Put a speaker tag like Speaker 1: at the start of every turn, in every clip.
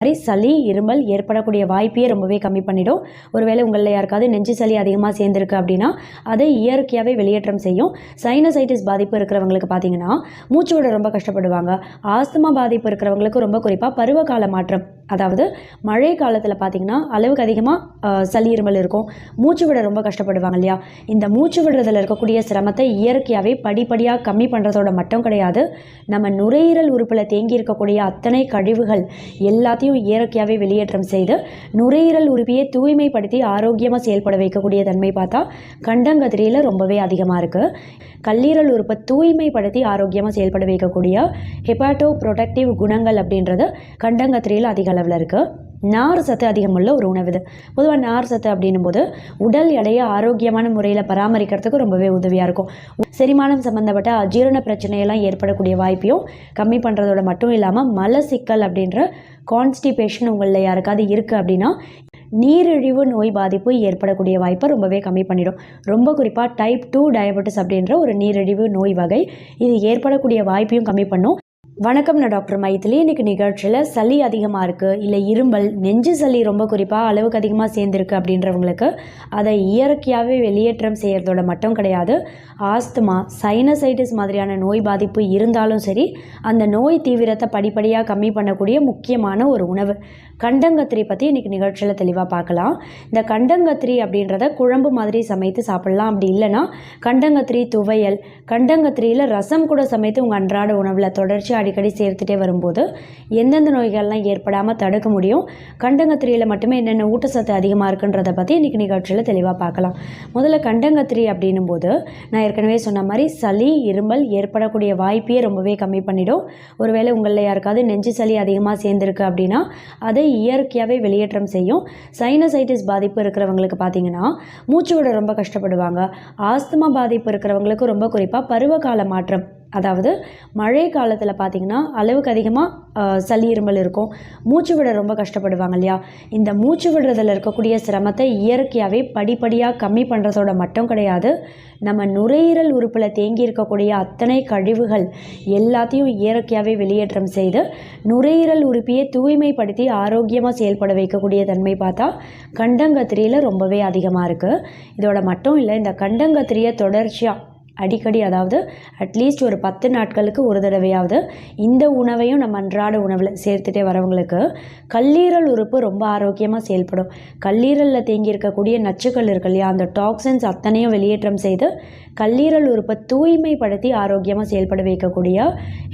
Speaker 1: மாதிரி சளி இருமல் ஏற்படக்கூடிய வாய்ப்பையே ரொம்பவே கம்மி பண்ணிடும். ஒருவேளை உங்களில் யாருக்காவது நெஞ்சு சளி அதிகமாக சேர்ந்துருக்கு அப்படின்னா அதை இயற்கையாகவே வெளியேற்றம் செய்யும். சைனசைட்டிஸ் பாதிப்பு இருக்கிறவங்களுக்கு பார்த்தீங்கன்னா மூச்சு விட ரொம்ப கஷ்டப்படுவாங்க. ஆஸ்துமா பாதிப்பு இருக்கிறவங்களுக்கு ரொம்ப குறிப்பாக பருவகால மாற்றம். அதாவது மழை காலத்தில் பார்த்தீங்கன்னா அளவுக்கு அதிகமாக சளி இருமல் இருக்கும். மூச்சு விட ரொம்ப கஷ்டப்படுவாங்க இல்லையா? இந்த மூச்சு விடுறதுல இருக்கக்கூடிய சிரமத்தை இயற்கையாகவே படிப்படியாக கம்மி பண்ணுறதோட மட்டும் கிடையாது நம்ம நுரையீரல் உறுப்பில் தேங்கி இருக்கக்கூடிய அத்தனை கழிவுகள் எல்லாத்தையும் இயற்கையாகவே வெளியேற்றம் செய்து நுரையீரல் உறுப்பியை தூய்மைப்படுத்தி ஆரோக்கியமாக செயல்பட வைக்கக்கூடிய தன்மை பார்த்தா கண்டங்கதிரியில் ரொம்பவே அதிகமாக இருக்குது கல்லீரல் உறுப்பை தூய்மைப்படுத்தி ஆரோக்கியமாக செயல்பட வைக்கக்கூடிய ஹெப்பாட்டோ ப்ரொடக்டிவ் குணங்கள் அப்படின்றது கண்டங்கத்திரியில் அதிக அளவில் இருக்குது நார் சத்து அதிகமுள்ள ஒரு உணவு இது. பொதுவாக நார் சத்து அப்படின்னும் போது உடல் எடையை ஆரோக்கியமான முறையில் பராமரிக்கிறதுக்கு ரொம்பவே உதவியாக இருக்கும். செரிமானம் சம்மந்தப்பட்ட அஜீரண பிரச்சனையெல்லாம் ஏற்படக்கூடிய வாய்ப்பையும் கம்மி பண்ணுறதோட மட்டும் இல்லாமல் மல சிக்கல் அப்படின்ற கான்ஸ்டிபேஷன் உங்களில் யாருக்காவது இருக்குது அப்படின்னா நீரிழிவு நோய் பாதிப்பு ஏற்படக்கூடிய வாய்ப்பை ரொம்பவே கம்மி பண்ணிடும். ரொம்ப குறிப்பாக டைப் டூ டயபெட்டிஸ் அப்படின்ற ஒரு நீரிழிவு நோய் வகை இது ஏற்படக்கூடிய வாய்ப்பையும் கம்மி பண்ணும். வணக்கம் நான் டாக்டர் மைத்திலி இன்னைக்கு நிகழ்ச்சியில் சளி அதிகமாக இருக்குது இல்லை இருமல் நெஞ்சு சளி ரொம்ப குறிப்பாக அளவுக்கு அதிகமாக சேர்ந்துருக்கு அப்படின்றவங்களுக்கு அதை இயற்கையாகவே வெளியேற்றம் செய்கிறதோட மட்டும் கிடையாது. ஆஸ்துமா சைனசைட்டிஸ் மாதிரியான நோய் பாதிப்பு இருந்தாலும் சரி அந்த நோய் தீவிரத்தை படிப்படியாக கம்மி பண்ணக்கூடிய முக்கியமான ஒரு உணவு. கண்டங்கத்திரி பற்றி இன்றைக்கி நிகழ்ச்சியில் தெளிவாக பார்க்கலாம். இந்த கண்டங்கத்திரி அப்படின்றத குழம்பு மாதிரி சமைத்து சாப்பிட்லாம். அப்படி இல்லைன்னா கண்டங்கத்திரி துவையல் கண்டங்கத்திரியில் ரசம் கூட சமைத்து உங்கள் அன்றாட உணவில் தொடர்ச்சியாக அடிக்கடி சேர்த்துட்டே வரும்போது எந்தெந்த நோய்கள்லாம் ஏற்படாமல் தடுக்க முடியும்? கண்டங்கத்திரியில் மட்டுமே என்னென்ன ஊட்டச்சத்து அதிகமாக இருக்குன்றதை பற்றி இன்றைக்கி நிகழ்ச்சியில் தெளிவாக பார்க்கலாம். முதல்ல கண்டங்கத்திரி அப்படின்னும் போது நான் ஏற்கனவே சொன்ன மாதிரி சளி இருமல் ஏற்படக்கூடிய வாய்ப்பையே ரொம்பவே கம்மி பண்ணிடும். ஒருவேளை உங்களில் யாருக்காவது நெஞ்சு சளி அதிகமாக சேர்ந்துருக்கு அப்படின்னா அதை இயற்கையாகவே வெளியேற்றம் செய்யும். சைனசைட்டிஸ் பாதிப்பு இருக்கிறவங்களுக்கு பார்த்தீங்கன்னா மூச்சு விட ரொம்ப கஷ்டப்படுவாங்க. ஆஸ்துமா பாதிப்பு இருக்கிறவங்களுக்கு ரொம்ப குறிப்பாக பருவகால மாற்றம் அதாவது மழை காலத்தில் பார்த்தீங்கன்னா அளவுக்கு அதிகமாக சளி இருமல் இருக்கும். மூச்சு விட ரொம்ப கஷ்டப்படுவாங்க இல்லையா? இந்த மூச்சு விடுறதில் இருக்கக்கூடிய சிரமத்தை இயற்கையாகவே படிப்படியாக கம்மி பண்ணுறதோட மட்டும் கிடையாது. நம்ம நுரையீரல் உறுப்பில் தேங்கி இருக்கக்கூடிய அத்தனை கழிவுகள் எல்லாத்தையும் இயற்கையாகவே வெளியேற்றம் செய்து நுரையீரல் உறுப்பியை தூய்மைப்படுத்தி ஆரோக்கியமாக செயல்பட வைக்கக்கூடிய தன்மை பார்த்தா கண்டங்கத்திரியில் ரொம்பவே அதிகமாக இருக்குது இதோட மட்டும் இல்லை இந்த கண்டங்கத்திரியை தொடர்ச்சியாக அடிக்கடி அதாவது அட்லீஸ்ட் ஒரு பத்து நாட்களுக்கு ஒரு தடவையாவது இந்த உணவையும் நம்ம அன்றாட உணவில் சேர்த்துட்டே வரவங்களுக்கு கல்லீரல் உறுப்பு ரொம்ப ஆரோக்கியமாக செயல்படும். கல்லீரலில் தேங்கியிருக்கக்கூடிய நச்சுக்கள் இருக்கு இல்லையா அந்த டாக்ஸின்ஸ் அத்தனையும் வெளியேற்றம் செய்து கல்லீரல் உறுப்பை தூய்மைப்படுத்தி ஆரோக்கியமாக செயல்பட வைக்கக்கூடிய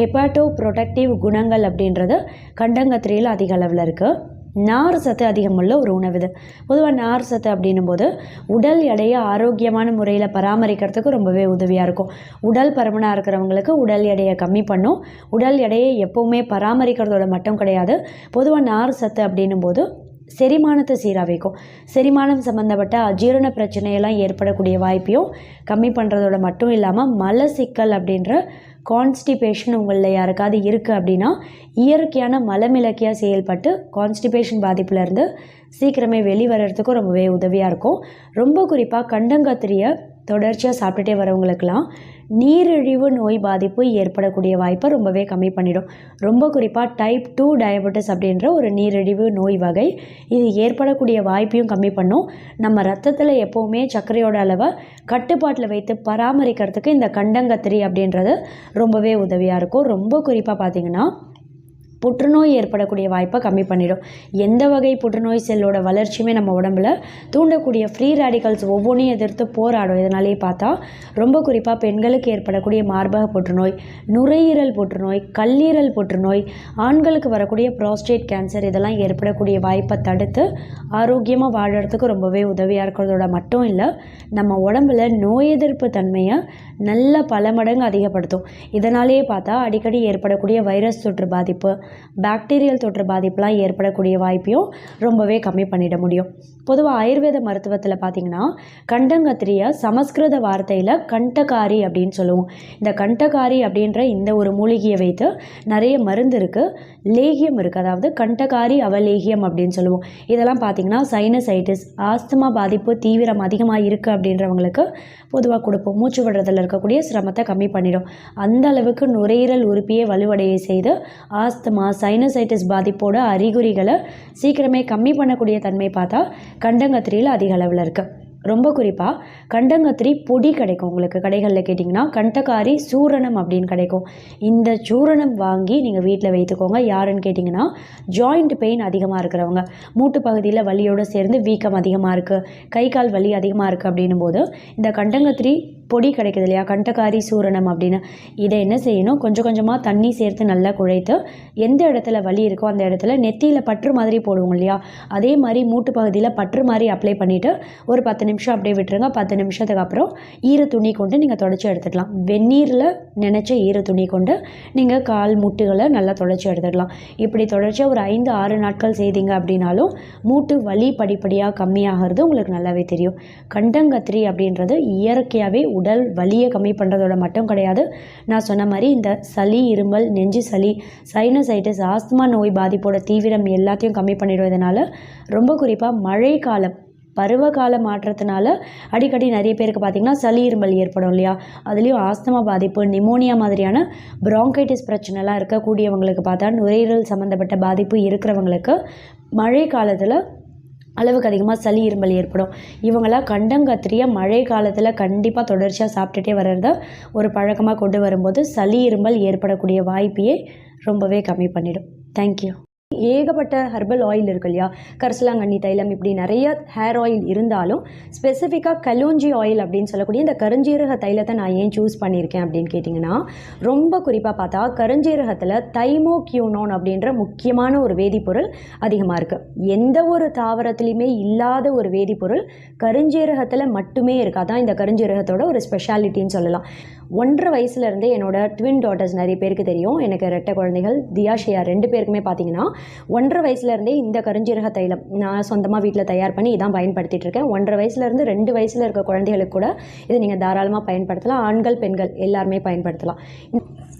Speaker 1: ஹெப்பாட்டோ ப்ரொடக்டிவ் குணங்கள் அப்படின்றது கண்டங்கத்திரியில் அதிக அளவில் இருக்குது நார் சத்து அதிகமுள்ள ஒரு உணவு இது. பொதுவாக நார் சத்து அப்படின்னும் போது உடல் எடையை ஆரோக்கியமான முறையில் பராமரிக்கிறதுக்கு ரொம்பவே உதவியாக இருக்கும். உடல் பருமனாக இருக்கிறவங்களுக்கு உடல் எடையை கம்மி பண்ணும். உடல் எடையை எப்போவுமே பராமரிக்கிறதோட மட்டும் கிடையாது. பொதுவாக நார் சத்து அப்படின்னும் போது செரிமானத்தை சீராக வைக்கும். செரிமானம் சம்மந்தப்பட்ட அஜீரண பிரச்சனையெல்லாம் ஏற்படக்கூடிய வாய்ப்பையும் கம்மி பண்ணுறதோட மட்டும் இல்லாமல் மலசிக்கல் அப்படின்ற கான்ஸ்டிபேஷன் உங்களில் யாருக்காவது இருக்குது அப்படின்னா இயற்கையான மலமிளக்கியாக செயல்பட்டு கான்ஸ்டிபேஷன் பாதிப்புலேருந்து சீக்கிரமே வெளிவரத்துக்கும் ரொம்பவே உதவியாக இருக்கும். ரொம்ப குறிப்பாக கண்டங்கத்திரியை தொடர்ச்சியாக சாப்பிட்டுட்டே வரவங்களுக்கெல்லாம் நீரிழிவு நோய் பாதிப்பு ஏற்படக்கூடிய வாய்ப்பை ரொம்பவே கம்மி பண்ணிடும். ரொம்ப குறிப்பாக டைப் டூ டயபெட்டிஸ் அப்படின்ற ஒரு நீரிழிவு நோய் வகை இது ஏற்படக்கூடிய வாய்ப்பையும் கம்மி பண்ணும். நம்ம ரத்தத்தில் எப்போவுமே சர்க்கரையோட அளவை கட்டுப்பாட்டில் வைத்து பராமரிக்கிறதுக்கு இந்த கண்டங்கத்திரி அப்படின்றது ரொம்பவே உதவியாக இருக்கும். ரொம்ப குறிப்பாக பார்த்தீங்கன்னா புற்றுநோய் ஏற்படக்கூடிய வாய்ப்பை கம்மி பண்ணிடும். எந்த வகை புற்றுநோய் செல்லோட வளர்ச்சியுமே நம்ம உடம்புல தூண்டக்கூடிய ஃப்ரீ ரேடிக்கல்ஸ் ஒவ்வொன்றையும் எதிர்த்து போராடும். இதனாலேயே பார்த்தா ரொம்ப குறிப்பாக பெண்களுக்கு ஏற்படக்கூடிய மார்பக புற்றுநோய் நுரையீரல் புற்றுநோய் கல்லீரல் புற்றுநோய் ஆண்களுக்கு வரக்கூடிய ப்ராஸ்டேட் கேன்சர் இதெல்லாம் ஏற்படக்கூடிய வாய்ப்பை தடுத்து ஆரோக்கியமாக வாழறதுக்கு ரொம்பவே உதவியாக இருக்கிறதோட மட்டும் இல்லை நம்ம உடம்புல நோய் எதிர்ப்பு தன்மையை நல்ல பல மடங்கு அதிகப்படுத்தும். இதனாலேயே பார்த்தா அடிக்கடி ஏற்படக்கூடிய வைரஸ் தொற்று பாதிப்பு பாக்டீரியல் தொற்று பாதிப்புலாம் ஏற்படக்கூடிய வாய்ப்பையும் ரொம்பவே கம்மி பண்ணிட முடியும். பொதுவாக ஆயுர்வேத மருத்துவத்தில் பார்த்திங்கன்னா கண்டங்கத்திரியை சமஸ்கிருத வார்த்தையில் கண்டகாரி அப்படின்னு சொல்லுவோம். இந்த கண்டகாரி அப்படின்ற இந்த ஒரு மூலிகையை வைத்து நிறைய மருந்து இருக்குது லேகியம் இருக்குது அதாவது கண்டகாரி அவலேகியம் அப்படின்னு சொல்லுவோம். இதெல்லாம் பார்த்திங்கன்னா சைனசைட்டிஸ் ஆஸ்துமா பாதிப்பு தீவிரம் அதிகமாக இருக்குது அப்படின்றவங்களுக்கு பொதுவாக கொடுப்போம். மூச்சு விடுறதில் இருக்கக்கூடிய சிரமத்தை கம்மி பண்ணிடும். அந்த அளவுக்கு நுரையீரல் உறுப்பியை வலுவடைய செய்து ஆஸ்துமா ஆஸ்துமா சைனசைட்டிஸ் பாதிப்போட அறிகுறிகளை சீக்கிரமே கம்மி பண்ணக்கூடிய தன்மை பார்த்தா கண்டங்கத்திரியில் அதிக அளவில் இருக்குது ரொம்ப குறிப்பாக கண்டங்கத்திரி பொடி கிடைக்கும் உங்களுக்கு. கடைகளில் கேட்டிங்கன்னா கண்டக்காரி சூரணம் அப்படின்னு கிடைக்கும். இந்த சூரணம் வாங்கி நீங்கள் வீட்டில் வைத்துக்கோங்க. யாருன்னு கேட்டிங்கன்னா ஜாயிண்ட் பெயின் அதிகமாக இருக்கிறவங்க. மூட்டு பகுதியில் வலியோடு சேர்ந்து வீக்கம் அதிகமாக இருக்குது கை கால் வலி அதிகமாக இருக்குது அப்படின்னும் போது இந்த கண்டங்கத்திரி பொடி கிடைக்குது இல்லையா? கண்டக்காரி சூரணம் அப்படின்னு. இதை என்ன செய்யணும்? கொஞ்சம் கொஞ்சமாக தண்ணி சேர்த்து நல்லா குழைத்து எந்த இடத்துல வலி இருக்கோ அந்த இடத்துல நெத்தியில் பற்று மாதிரி போடுவோம் இல்லையா? அதே மாதிரி மூட்டு பகுதியில் பற்று மாதிரி அப்ளை பண்ணிவிட்டு ஒரு பத்து நிமிஷம் அப்படியே விட்டுருங்க. பத்து நிமிஷத்துக்கு அப்புறம் ஈர துணி கொண்டு நீங்கள் தொடச்சி எடுத்துக்கலாம். வெந்நீரில் நினச்ச ஈர துணி கொண்டு நீங்கள் கால் முட்டுகளை நல்லா தொடச்சி எடுத்துக்கலாம். இப்படி தொடர்ச்சியாக ஒரு ஐந்து ஆறு நாட்கள் செய்தீங்க அப்படின்னாலும் மூட்டு வலி படிப்படியாக கம்மியாகிறது உங்களுக்கு நல்லாவே தெரியும். கண்டங்கத்திரி அப்படின்றது இயற்கையாகவே உடல் வலியை கம்மி பண்ணுறதோட மட்டும் கிடையாது. நான் சொன்ன மாதிரி இந்த சளி இருமல் நெஞ்சு சளி சைனசைட்டிஸ் ஆஸ்துமா நோய் பாதிப்போட தீவிரம் எல்லாத்தையும் கம்மி பண்ணிடுவதனால ரொம்ப குறிப்பாக மழை காலம் பருவகால மாற்றத்தினால அடிக்கடி நிறைய பேருக்கு பார்த்திங்கன்னா சளி இருமல் ஏற்படும் இல்லையா? அதுலேயும் ஆஸ்தமா பாதிப்பு நிமோனியா மாதிரியான ப்ராங்கைட்டிஸ் பிரச்சனைலாம் இருக்கக்கூடியவங்களுக்கு பார்த்தா நுரையீரல் சம்மந்தப்பட்ட பாதிப்பு இருக்கிறவங்களுக்கு மழை காலத்தில் அளவுக்கு அதிகமாக சளி இருமல் ஏற்படும். இவங்களாம் கண்டங்கத்திரியை மழை காலத்தில் கண்டிப்பாக தொடர்ச்சியாக சாப்பிட்டுட்டே வர்றத ஒரு பழக்கமாக கொண்டு வரும்போது சளி இருமல் ஏற்படக்கூடிய வாய்ப்பையே ரொம்பவே கம்மி பண்ணிடும். தேங்க்யூ ஏகப்பட்ட ஹெர்பல் ஆயில் இருக்கு இல்லையா? கரிசலாங்கண்ணி தைலம் இப்படி நிறைய ஹேர் ஆயில் இருந்தாலும் ஸ்பெசிஃபிக்காக கலோஞ்சி ஆயில் அப்படின்னு சொல்லக்கூடிய இந்த கருஞ்சீரக தைலத்தை நான் ஏன் சூஸ் பண்ணியிருக்கேன் அப்படின்னு கேட்டிங்கன்னா ரொம்ப குறிப்பாக பார்த்தா கருஞ்சீரகத்தில் தைமோக்யூனோன் அப்படின்ற முக்கியமான ஒரு வேதிப்பொருள் அதிகமாக இருக்குது எந்த ஒரு தாவரத்துலேயுமே இல்லாத ஒரு வேதிப்பொருள் கருஞ்சீரகத்தில் மட்டுமே இருக்குது அதான் இந்த கருஞ்சீரகத்தோட ஒரு ஸ்பெஷாலிட்டின்னு சொல்லலாம். ஒன்றரை வயசுலேருந்தே என்னோட ட்வின் டாட்டர்ஸ் நிறைய பேருக்கு தெரியும். எனக்கு ரெட்டை குழந்தைகள் தியாஷியா ரெண்டு பேருக்குமே பார்த்தீங்கன்னா ஒன்றரை வயசுலேருந்தே இந்த கருஞ்சீரக தைலம் நான் சொந்தமாக வீட்டில் தயார் பண்ணி இதான் பயன்படுத்திகிட்டு இருக்கேன். ஒன்றரை வயசுலேருந்து ரெண்டு வயசில் இருக்க குழந்தைகளுக்கு கூட இதை நீங்கள் தாராளமாக பயன்படுத்தலாம். ஆண்கள் பெண்கள் எல்லாருமே பயன்படுத்தலாம்.